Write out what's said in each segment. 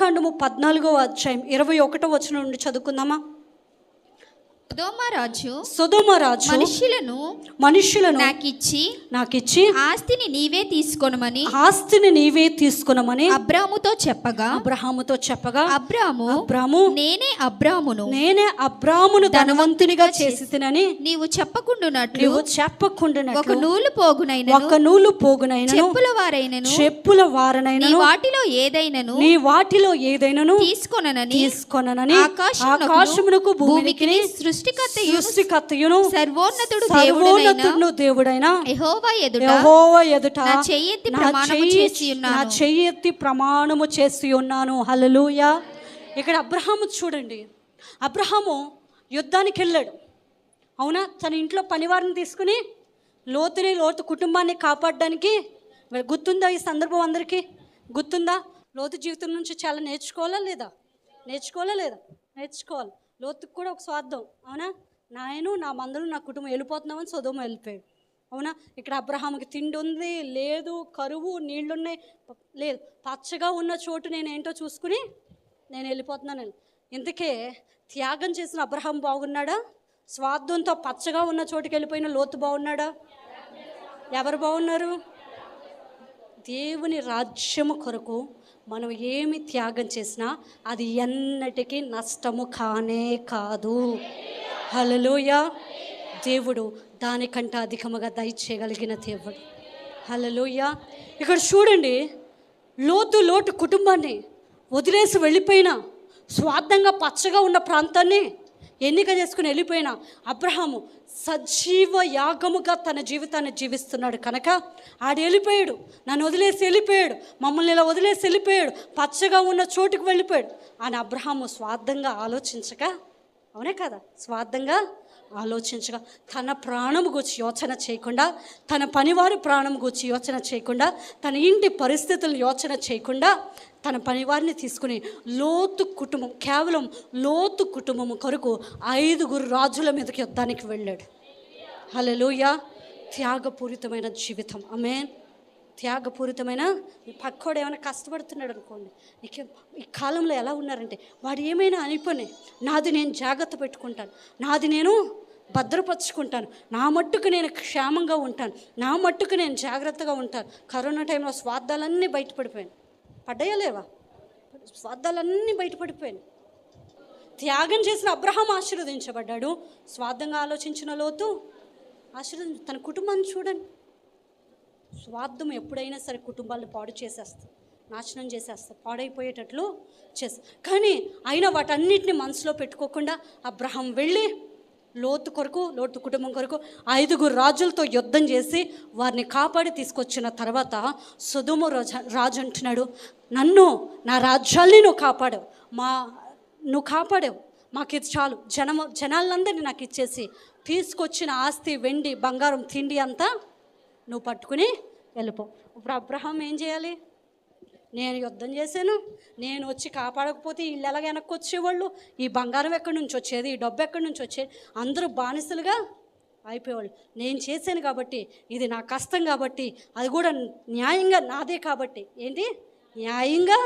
కాండము పద్నాలుగో అధ్యాయం ఇరవై ఒకటో వచనం నుండి చదువుకుందామా? రాజు సుధమ రాజు మనుషులను మనుషులను నాకిచ్చి నాకిచ్చి ఆస్తిని నీవే తీసుకొనమని ఆస్తిని నీవే తీసుకునమని అబ్రాముతో చెప్పగా అబ్రహాముతో చెప్పగా అబ్రాము అబ్రాము నేనే అబ్రామును. నేనే అబ్రామును ధనవంతునిగా చేసి తినని నీవు చెప్పకుండునట్లు నువ్వు ఒక చెప్పకుండా నూలు పోగునైనను ఒక నూలు పోగునైనను చెప్పుల వారైనను చెప్పుల నీ వారనైనను వాటిలో ఏదైనను నీ వాటిలో ఏదైనను తీసుకొననని తీసుకొనని ఆకాశమునకును, ఆకాశమునకు భూమికి సృష్టికర్తయు సృష్టికర్తయును సర్వోన్నతుడు సర్వోన్నతుడు దేవుడైన యెహోవా ఎదుట యెహోవా ఎదుట నా చెయ్యెత్తి నా ప్రమాణము చేసి నా ఉన్నాను చెయ్యెత్తి ప్రమాణము చేసి ఉన్నాను. హల్లెలూయా. ఇక్కడ అబ్రహాము చూడండి. అబ్రహాము యుద్ధానికి వెళ్ళాడు. అవునా? తన ఇంట్లో పనివారిని తీసుకుని లోతుని లోతు కుటుంబాన్ని కాపాడడానికి గుర్తుందా ఈ సందర్భం అందరికీ? గుర్తుందా? లోతు జీవితం నుంచి చాలా నేర్చుకోవాలా లేదా? నేర్చుకోవాలా లేదా? నేర్చుకోవాలి. లోతుకు కూడా ఒక స్వార్థం. అవునా? నాయను నా మందులు నా కుటుంబం వెళ్ళిపోతున్నామని సుధుమ వెళ్ళిపోయాడు అవునా? ఇక్కడ అబ్రహాంకి తిండి ఉంది లేదు కరువు నీళ్ళున్నాయి. లేదు పచ్చగా ఉన్న చోటు నేను ఏంటో చూసుకుని నేను వెళ్ళిపోతున్నాను ఇందుకే త్యాగం చేసిన అబ్రహాం బాగున్నాడా? స్వార్థంతో పచ్చగా ఉన్న చోటుకి వెళ్ళిపోయిన లోతు బాగున్నాడా? ఎవరు బాగున్నారు? దేవుని రాజ్యము కొరకు మనం ఏమి త్యాగం చేసినా అది ఎన్నటికీ నష్టము కానే కాదు. హలలోయ దేవుడు దానికంటే అధికముగా దయచేయగలిగిన దేవుడు. హలలోయ ఇక్కడ చూడండి లోతు లోటు కుటుంబాన్ని వదిలేసి వెళ్ళిపోయిన స్వార్థంగా పచ్చగా ఉన్న ప్రాంతాన్ని ఎన్నిక చేసుకుని వెళ్ళిపోయిన అబ్రహాము సజీవ యాగముగా తన జీవితాన్ని జీవిస్తున్నాడు కనుక ఆడు వెళ్ళిపోయాడు. నన్ను వదిలేసి వెళ్ళిపోయాడు. మమ్మల్ని ఇలా వదిలేసి వెళ్ళిపోయాడు. పచ్చగా ఉన్న చోటుకు వెళ్ళిపోయాడు. అని అబ్రహాము స్వార్థంగా ఆలోచించక అవునే కదా? స్వార్థంగా ఆలోచించగా తన ప్రాణం గురించి యోచన చేయకుండా తన పనివారి ప్రాణం గురించి యోచన చేయకుండా తన ఇంటి పరిస్థితులు యోచన చేయకుండా తన పనివారిని తీసుకుని లోతు కుటుంబం కేవలం లోతు కుటుంబం కొరకు ఐదుగురు రాజుల మీదకి యుద్ధానికి వెళ్ళాడు. హల్లెలూయా. త్యాగపూరితమైన జీవితం. ఆమేన్. త్యాగపూరితమైన పక్కోడు ఏమైనా కష్టపడుతున్నాడు అనుకోండి ఇక ఈ కాలంలో ఎలా ఉన్నారంటే వాడు ఏమైనా అనిపోయి నాది నేను జాగ్రత్త పెట్టుకుంటాను నాది నేను భద్రపరుచుకుంటాను. నా మట్టుకు నేను క్షేమంగా ఉంటాను. నా మట్టుకు నేను జాగ్రత్తగా ఉంటాను. కరోనా టైంలో స్వార్థాలన్నీ బయటపడిపోయాను. పడ్డాయా లేవా? స్వార్థాలన్నీ బయటపడిపోయాను. త్యాగం చేసిన అబ్రహం ఆశీర్వదించబడ్డాడు. స్వార్థంగా ఆలోచించిన లోతు ఆశీర్వదించ తన కుటుంబాన్ని చూడండి. స్వార్థం ఎప్పుడైనా సరే కుటుంబాలను పాడు చేసేస్తుంది. నాశనం చేసేస్తాం పాడైపోయేటట్లు చేస్తా కానీ అయినా వాటన్నిటిని మనసులో పెట్టుకోకుండా అబ్రహం వెళ్ళి లోతు కొరకు లోతు కుటుంబం కొరకు ఐదుగురు రాజులతో యుద్ధం చేసి వారిని కాపాడి తీసుకొచ్చిన తర్వాత సుధుము రాజు రాజు అంటున్నాడు నన్ను నా రాజ్యాల్ని నువ్వు కాపాడావు. మా నువ్వు కాపాడావు. మాకు ఇది చాలు. జనం జనాలందరినీ నాకు ఇచ్చేసి తీసుకొచ్చిన ఆస్తి వెండి బంగారం తిండి అంతా నువ్వు పట్టుకుని వెళ్ళిపో. ఇప్పుడు అబ్రహం ఏం చేయాలి? నేను యుద్ధం చేశాను నేను వచ్చి కాపాడకపోతే వీళ్ళు ఎలాగ వెనక్కి వచ్చేవాళ్ళు? ఈ బంగారం ఎక్కడి నుంచి వచ్చేది? ఈ డబ్బు ఎక్కడి నుంచి వచ్చేది? అందరూ బానిసలుగా అయిపోయేవాళ్ళు. నేను చేశాను కాబట్టి ఇది నా కష్టం కాబట్టి అది కూడా న్యాయంగా నాదే కాబట్టి. ఏంటి? న్యాయంగా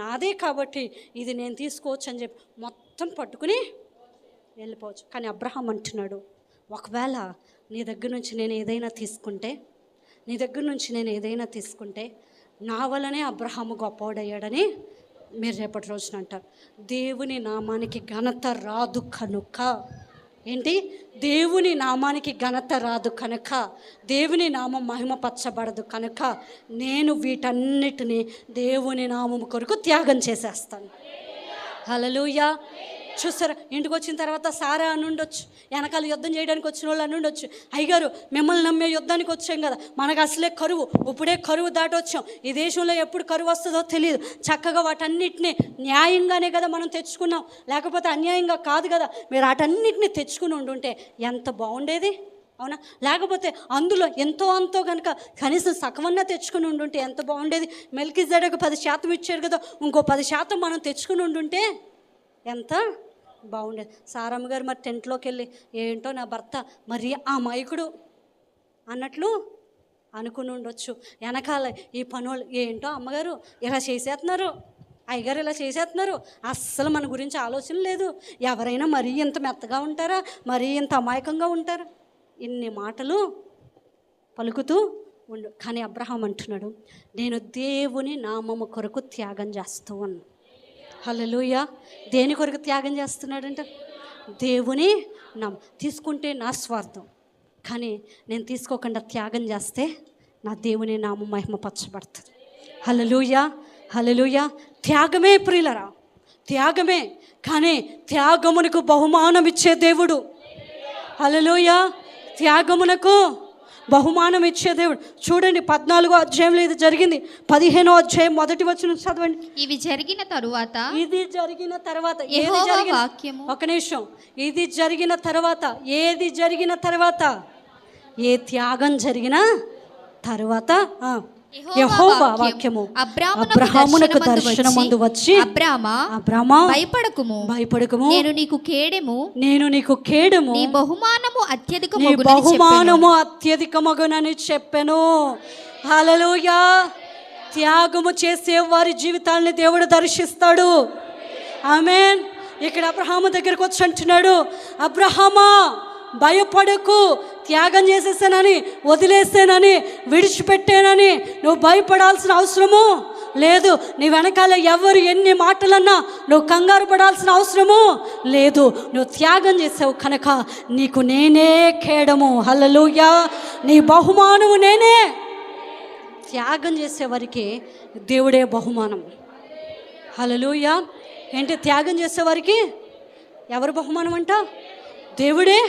నాదే కాబట్టి ఇది నేను తీసుకోవచ్చు అని చెప్పి మొత్తం పట్టుకుని వెళ్ళిపోవచ్చు. కానీ అబ్రహాం అంటున్నాడు ఒకవేళ నీ దగ్గర నుంచి నేను ఏదైనా తీసుకుంటే నీ దగ్గర నుంచి నేను ఏదైనా తీసుకుంటే నా వల్లనే అబ్రహాము గొప్పవాడయ్యాడని మీరు రేపటి రోజున అంటారు. దేవుని నామానికి ఘనత రాదు కనుక. ఏంటి? దేవుని నామానికి ఘనత రాదు కనుక. దేవుని నామం మహిమపరచబడదు కనుక. నేను వీటన్నిటిని దేవుని నామం కొరకు త్యాగం చేసేస్తాను. హలలుయా చూసారా ఇంటికి వచ్చిన తర్వాత సారా అని ఉండొచ్చు. వెనకాల యుద్ధం చేయడానికి వచ్చిన వాళ్ళు అని ఉండొచ్చు. అయ్యగారు మిమ్మల్ని నమ్మే యుద్ధానికి వచ్చాం కదా. మనకు అసలే కరువు. ఇప్పుడే కరువు దాటొచ్చాం. ఈ దేశంలో ఎప్పుడు కరువు వస్తుందో తెలియదు చక్కగా వాటన్నిటిని న్యాయంగానే కదా మనం తెచ్చుకున్నాం. లేకపోతే అన్యాయంగా కాదు కదా. మీరు వాటన్నిటిని తెచ్చుకుని ఉండుంటే ఎంత బాగుండేది? అవునా? లేకపోతే అందులో ఎంతో అంతో కనుక కనీసం సగమన్నా తెచ్చుకుని ఉండుంటే ఎంత బాగుండేది? మెల్కి జడకు పది శాతం ఇచ్చారు కదా. ఇంకో పది శాతం మనం తెచ్చుకుని ఉండుంటే ఎంత? బాగుండేది. సారమ్మ గారు మరి టెంట్లోకి వెళ్ళి ఏంటో నా భర్త మరి ఆ మైకుడు అన్నట్లు అనుకుని ఉండొచ్చు. వెనకాల ఈ పనులు ఏంటో అమ్మగారు ఇలా చేసేస్తున్నారు అయ్యగారు ఇలా చేసేస్తున్నారు అస్సలు మన గురించి ఆలోచన లేదు. ఎవరైనా మరీ ఇంత మెత్తగా ఉంటారా? మరీ ఇంత అమాయకంగా ఉంటారా? ఇన్ని మాటలు పలుకుతూ ఉండు. కానీ అబ్రహాం అంటున్నాడు నేను దేవుని నామము కొరకు త్యాగం చేస్తూ ఉన్నాను. హల్లెలూయ. దేని కొరకు త్యాగం చేస్తున్నాడంట? దేవుని నా తీసుకుంటే నా స్వార్థం. కానీ నేను తీసుకోకుండా త్యాగం చేస్తే నా దేవుని నామం మహిమపరచబడుతుంది. హలలుయ హలలుయ త్యాగమే ప్రియులరా. త్యాగమే. కానీ త్యాగమునకు బహుమానం ఇచ్చే దేవుడు. హలలుయ త్యాగమునకు బహుమానం ఇచ్చే దేవుడు. చూడండి పద్నాలుగో అధ్యాయంలో ఇది జరిగింది. పదిహేనో అధ్యాయం మొదటి వచ్చిన చదవండి. ఇవి జరిగిన తరువాత ఇది జరిగిన తర్వాత ఏది యెహోవా జరిగిన వాక్యము. ఒక నిమిషం. ఇది జరిగిన తర్వాత ఏది జరిగిన తర్వాత? ఏ త్యాగం జరిగిన తర్వాత? యెహోవా వాక్యము. అబ్రహామునకు దర్శనమందు దర్శనమందు వచ్చి అబ్రామా అబ్రామా భయపడకుము. భయపడకము. నేను నీకు కేడెము. నేను నీకు కేడము. నీ బహుమానము అత్యధిక నీ బహుమానము అత్యధికమగునని చెప్పాను. హల్లెలూయా. త్యాగము చేసే వారి జీవితాలని దేవుడు దర్శిస్తాడు. ఆమెన్. ఇక్కడ అబ్రహాము దగ్గరకు వచ్చి అంటున్నాడు అబ్రహామా భయపడకు. త్యాగం చేసేసానని వదిలేసానని విడిచిపెట్టానని నువ్వు భయపడాల్సిన అవసరము లేదు. నీ వెనకాల ఎవరు ఎన్ని మాటలన్నా నువ్వు కంగారు పడాల్సిన అవసరము లేదు. నువ్వు త్యాగం చేసావు కనుక నీకు నేనే ఖేడము హలలుయా నీ బహుమానము నేనే. త్యాగం చేసేవారికి దేవుడే బహుమానం. హలలుయా ఏంటి త్యాగం చేసేవారికి ఎవరు బహుమానం అంట దేవుడే.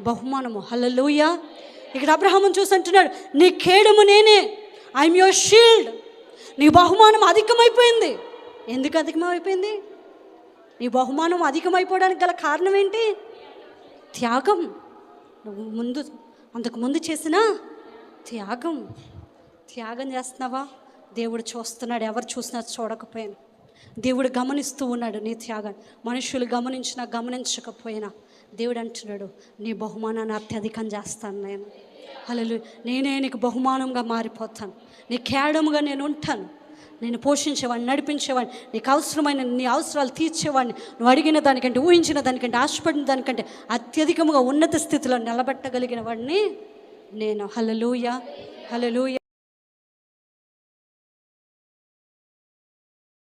బహుమానము. హల్లెలూయా. ఇక్కడ అబ్రహాముని చూసి అంటున్నాడు నీ కేడము నేనే. ఐఎమ్ యువర్ షీల్డ్ నీ బహుమానం అధికమైపోయింది. ఎందుకు అధికమైపోయింది? నీ బహుమానం అధికమైపోవడానికి గల కారణం ఏంటి? త్యాగం. నువ్వు ముందు అంతకు ముందు చేసిన త్యాగం. త్యాగం చేస్తున్నావా? దేవుడు చూస్తున్నాడు. ఎవరు చూసినా చూడకపోయినా. దేవుడు గమనిస్తూ ఉన్నాడు నీ త్యాగం మనుషులు గమనించినా గమనించకపోయినా. దేవుడు అంటున్నాడు నీ బహుమానాన్ని అత్యధికం చేస్తాను నేను. అలలు నేనే నీకు బహుమానంగా మారిపోతాను. నీ కేడముగా నేను ఉంటాను. నేను పోషించేవాడిని నడిపించేవాడిని నీకు అవసరమైన నీ అవసరాలు తీర్చేవాడిని. నువ్వు అడిగిన దానికంటే ఊహించిన దానికంటే ఆశపడిన దానికంటే అత్యధికముగా ఉన్నత స్థితిలో నిలబెట్టగలిగిన వాడిని నేను. హలలుయ హలలుయ